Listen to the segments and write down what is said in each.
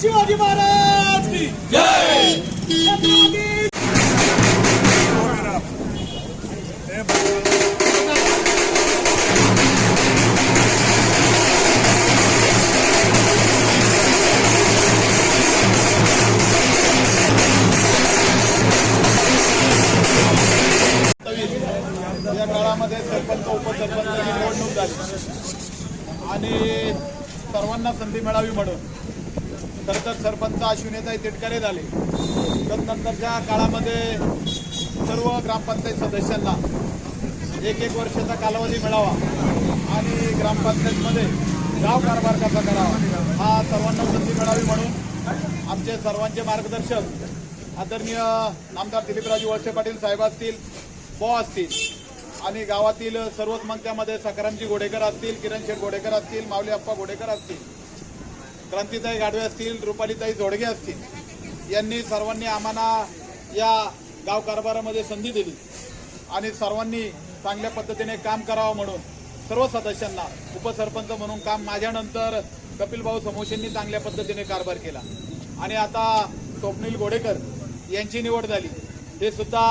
शिवाजी महाराज की जय! या काळामध्ये सरपंच उपसरपंच निवडणूक झाली. आणि सर्वांना संधी मिळावी म्हणून तर सरपंच अश्विनीताई तिटकरे झाले. तर नंतरच्या काळामध्ये सर्व ग्रामपंचायत सदस्यांना एक एक वर्षाचा कालावधी मिळावा आणि ग्रामपंचायतमध्ये गाव कारभार कसा करावा हा सर्वांना संधी मिळावी म्हणून आमचे सर्वांचे मार्गदर्शक आदरणीय नामदार दिलीपराजू वळसे पाटील साहेब असतील बॉ असतील आणि गावातील सर्वच मंत्र्यामध्ये सकारामजी गोडेकर असतील किरण शेठ गोडेकर असतील माऊली अप्पा गोडेकर असतील. क्रांतीताई गाडवे असतील रुपालीताई जोडगे असतील यांनी सर्वांनी आम्हाला या गाव कारभारामध्ये संधी दिली. आणि सर्वांनी चांगल्या पद्धतीने काम करावं म्हणून सर्व सदस्यांना उपसरपंच म्हणून काम माझ्यानंतर कपिल भाऊ समोशेंनी चांगल्या पद्धतीने कारभार केला. आणि आता स्वप्नील गोडेकर यांची निवड झाली. ते सुद्धा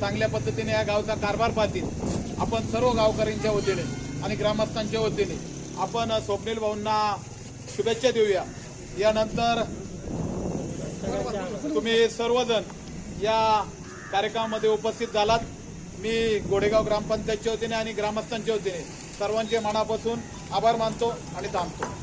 चांगल्या पद्धतीने या गावचा कारभार पाहतील. आपण सर्व गावकऱ्यांच्या वतीने आणि ग्रामस्थांच्या वतीने आपण स्वप्नील भाऊंना शुभेच्छा देऊया. यानंतर तुम्ही सर्वजण या कार्यक्रमामध्ये उपस्थित झालात. मी गोडेगाव ग्रामपंचायतच्या वतीने आणि ग्रामस्थांच्या वतीने सर्वांचे मनापासून आभार मानतो आणि थांबतो.